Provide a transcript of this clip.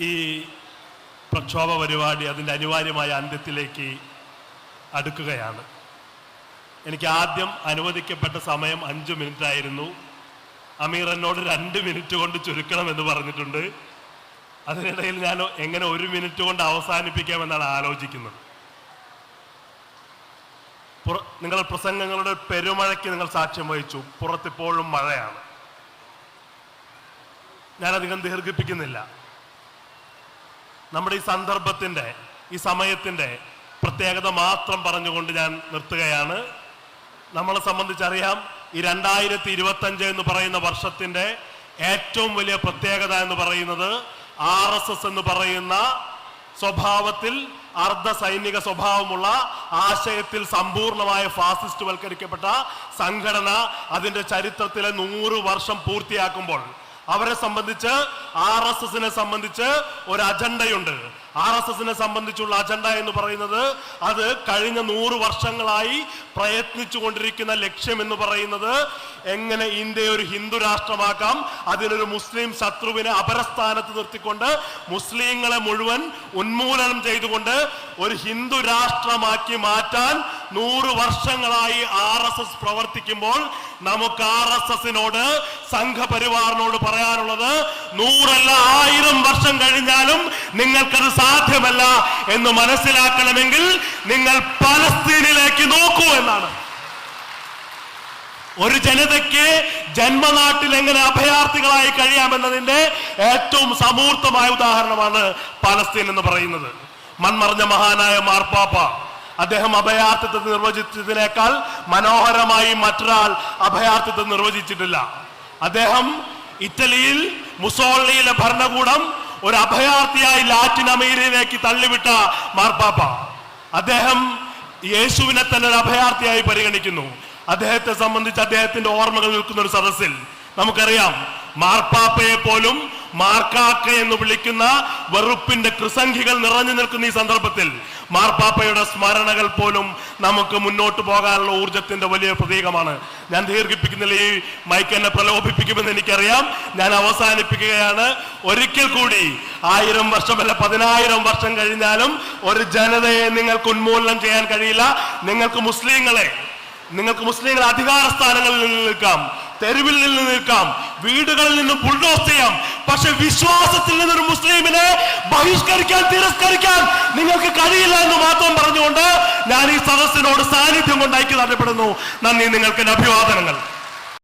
ഈ പ്രക്ഷോഭ പരിപാടി അതിന്റെ അനിവാര്യമായ അന്ത്യത്തിലേക്ക് അടുക്കുകയാണ്. എനിക്ക് ആദ്യം അനുവദിക്കപ്പെട്ട സമയം അഞ്ച് മിനിറ്റ് ആയിരുന്നു അമീർ എന്നോട് രണ്ട് മിനിറ്റ് കൊണ്ട് ചുരുക്കണം എന്ന് പറഞ്ഞിട്ടുണ്ട്. അതിനിടയിൽ ഞാൻ എങ്ങനെ ഒരു മിനിറ്റ് കൊണ്ട് അവസാനിപ്പിക്കാമെന്നാണ് ആലോചിക്കുന്നത്. നിങ്ങൾ പ്രസംഗങ്ങളുടെ പെരുമഴയ്ക്ക് നിങ്ങൾ സാക്ഷ്യം വഹിച്ചു. പുറത്തിപ്പോഴും മഴയാണ്. ഞാനധികം ദീർഘിപ്പിക്കുന്നില്ല. നമ്മുടെ ഈ സന്ദർഭത്തിന്റെ ഈ സമയത്തിന്റെ പ്രത്യേകത മാത്രം പറഞ്ഞുകൊണ്ട് ഞാൻ നിർത്തുകയാണ്. നമ്മളെ സംബന്ധിച്ചറിയാം ഈ രണ്ടായിരത്തി ഇരുപത്തഞ്ച് എന്ന് പറയുന്ന വർഷത്തിന്റെ ഏറ്റവും വലിയ പ്രത്യേകത എന്ന് പറയുന്നത് ആർ എസ് എസ് എന്ന് പറയുന്ന സ്വഭാവത്തിൽ അർദ്ധ സൈനിക സ്വഭാവമുള്ള ആശയത്തിൽ സമ്പൂർണമായ ഫാസിസ്റ്റ് വൽക്കരിക്കപ്പെട്ട സംഘടന അതിന്റെ ചരിത്രത്തിലെ നൂറ് വർഷം പൂർത്തിയാക്കുമ്പോൾ അവരെ സംബന്ധിച്ച് ആർ എസ് എസിനെ സംബന്ധിച്ച് ഒരു അജണ്ടയുണ്ട്. ആർ എസ് എസിനെ സംബന്ധിച്ചുള്ള അജണ്ട എന്ന് പറയുന്നത് അത് കഴിഞ്ഞ നൂറ് വർഷങ്ങളായി പ്രയത്നിച്ചു കൊണ്ടിരിക്കുന്ന ലക്ഷ്യം എന്ന് പറയുന്നത് എങ്ങനെ ഇന്ത്യ ഒരു ഹിന്ദു രാഷ്ട്രമാക്കാം അതിനൊരു മുസ്ലിം ശത്രുവിനെ അപരസ്ഥാനത്ത് നിർത്തിക്കൊണ്ട് മുസ്ലിങ്ങളെ മുഴുവൻ ഉന്മൂലനം ചെയ്തുകൊണ്ട് ഒരു ഹിന്ദു രാഷ്ട്രമാക്കി മാറ്റാൻ നൂറ് വർഷങ്ങളായി ആർ എസ് എസ് പ്രവർത്തിക്കുമ്പോൾ നമുക്ക് ആർ എസ് എസിനോട് സംഘപരിവാറിനോട് പറയാനുള്ളത് നൂറല്ല ആയിരം വർഷം കഴിഞ്ഞാലും നിങ്ങൾക്കത് സാധ്യമല്ല എന്ന് മനസ്സിലാക്കണമെങ്കിൽ നിങ്ങൾ പലസ്തീനിലേക്ക് നോക്കൂ എന്നാണ്. ഒരു ജനതയ്ക്ക് ജന്മനാട്ടിൽ എങ്ങനെ അഭയാർത്ഥികളായി കഴിയാമെന്നതിന്റെ ഏറ്റവും സമൂർത്തമായ ഉദാഹരണമാണ് പലസ്തീൻ എന്ന് പറയുന്നത്. മൺമറഞ്ഞ മഹാനായ മാർപ്പാപ്പ അദ്ദേഹം അഭയാർത്ഥിത്വം നിർവചിച്ചതിനേക്കാൾ മനോഹരമായി മറ്റൊരാൾ അഭയാർത്ഥിത്വം നിർവചിച്ചിട്ടില്ല. അദ്ദേഹം ഇറ്റലിയിൽ മുസോളിയിലെ ഭരണകൂടം ഒരു അഭയാർത്ഥിയായി ലാറ്റിൻ അമേരിക്കയിലേക്ക് തള്ളിവിട്ട മാർപ്പാപ്പ. അദ്ദേഹം യേശുവിനെ തന്നെ ഒരു അഭയാർത്ഥിയായി പരിഗണിക്കുന്നു. അദ്ദേഹത്തെ സംബന്ധിച്ച് അദ്ദേഹത്തിന്റെ ഓർമ്മകൾ നിൽക്കുന്ന ഒരു സദസ്സിൽ നമുക്കറിയാം മാർപ്പാപ്പയെ പോലും മാർക്കാക്ക എന്ന് വിളിക്കുന്ന വെറുപ്പിന്റെ കൃസംഖികൾ നിറഞ്ഞു നിൽക്കുന്ന ഈ സന്ദർഭത്തിൽ മാർപ്പാപ്പയുടെ സ്മരണകൾ പോലും നമുക്ക് മുന്നോട്ട് പോകാനുള്ള ഊർജത്തിന്റെ വലിയ പ്രതീകമാണ്. ഞാൻ ദീർഘിപ്പിക്കുന്നില്ല ഈ മൈക്ക് എന്നെ പ്രലോഭിപ്പിക്കുമെന്ന് എനിക്കറിയാം. ഞാൻ അവസാനിപ്പിക്കുകയാണ്. ഒരിക്കൽ കൂടി ആയിരം വർഷമല്ല പതിനായിരം വർഷം കഴിഞ്ഞാലും ഒരു ജനതയെ നിങ്ങൾക്ക് ഉന്മൂലനം ചെയ്യാൻ കഴിയില്ല. നിങ്ങൾക്ക് മുസ്ലിങ്ങളെ നിങ്ങൾക്ക് മുസ്ലിങ്ങൾ അധികാര സ്ഥാനങ്ങളിൽ നിന്ന് നിൽക്കാം തെരുവിൽ നിന്ന് നിൽക്കാം വീടുകളിൽ നിന്ന് ബുൾഡോസ് ചെയ്യാം പക്ഷെ വിശ്വാസത്തിൽ നിന്നൊരു മുസ്ലിമിനെ ബഹിഷ്കരിക്കാൻ തിരസ്കരിക്കാൻ നിങ്ങൾക്ക് കഴിയില്ല എന്ന് മാത്രം പറഞ്ഞുകൊണ്ട് ഞാൻ ഈ സദസ്സിനോട് സാന്നിധ്യം കൊണ്ട് ഐക്യദാർഢ്യപ്പെടുന്നു. നന്ദി നിങ്ങൾക്ക് അഭിവാദനങ്ങൾ.